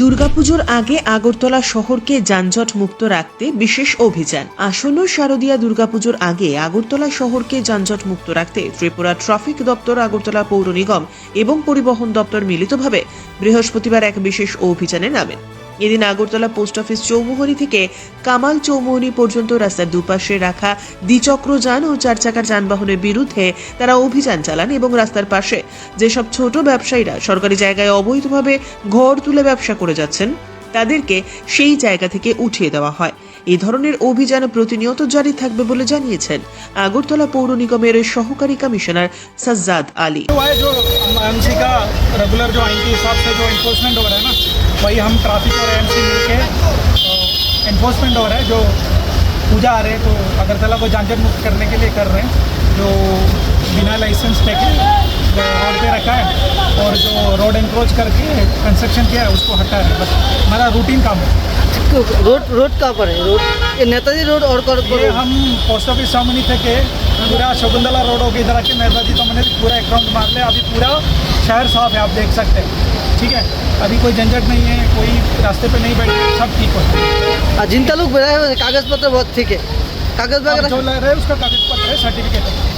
দুর্গাপুজোর আগে আগরতলা শহরকে যানজট মুক্ত রাখতে বিশেষ অভিযান। আসন্ন শারদীয়া দুর্গাপুজোর আগে আগরতলা শহরকে যানজট মুক্ত রাখতে ত্রিপুরা ট্রাফিক দপ্তর, আগরতলা পৌর নিগম এবং পরিবহন দপ্তর মিলিতভাবে বৃহস্পতিবার এক বিশেষ অভিযানে নামেন। এদিন আগরতলা পোস্ট অফিস চৌমুহনী থেকে কামাল চৌমুহনী পর্যন্ত রাস্তার দুপাশে রাখা দ্বিচক্র যান ও চার চাকার যানবাহনের বিরুদ্ধে তারা অভিযান চালান এবং রাস্তার পাশে যেসব ছোট ব্যবসায়ীরা সরকারি জায়গায় অবৈধভাবে ঘর তুলে ব্যবসা করে যাচ্ছেন, তাদেরকে সেই জায়গা থেকে উঠিয়ে দেওয়া হয়। এ ধরনের অভিযান প্রতিনিয়ত জারি থাকবে বলে জানিয়েছেন আগরতলা পৌর নিগমের সহকারী কমিশনার সাজ্জাদ আলী। है से हो है वही हम ट्रैफ़िक और एमसी मिल के इन्फोर्समेंट हो रहा है जो पूजा आ रहे हैं तो अगरतला को जानजट मुक्त करने के लिए कर रहे हैं जो बिना लाइसेंस टेके रोड पे रखा है और जो रोड इंक्रोच करके कंस्ट्रक्शन किया है उसको हटा रहे हैं बस। हमारा रूटीन काम है। रोड रोड कहाँ पर है? रोड नेताजी रोड और कौन ये हम पोस्ट ऑफ़िस सामने थे के पूरा शकुंतला रोड होके इधर आके नेताजी तो मैंने पूरा एक राउंड मार लिया अभी पूरा शहर साफ़ है आप देख सकते हैं। ठीक है अभी कोई झंझट नहीं है कोई रास्ते पे नहीं बैठे सब ठीक हो जिन जिनका लोग बेरा है कागज़ पत्र बहुत ठीक है। कागज़ पत्र वगैरह जो लग रहा है उसका कागज़ पत्र है सर्टिफिकेट है।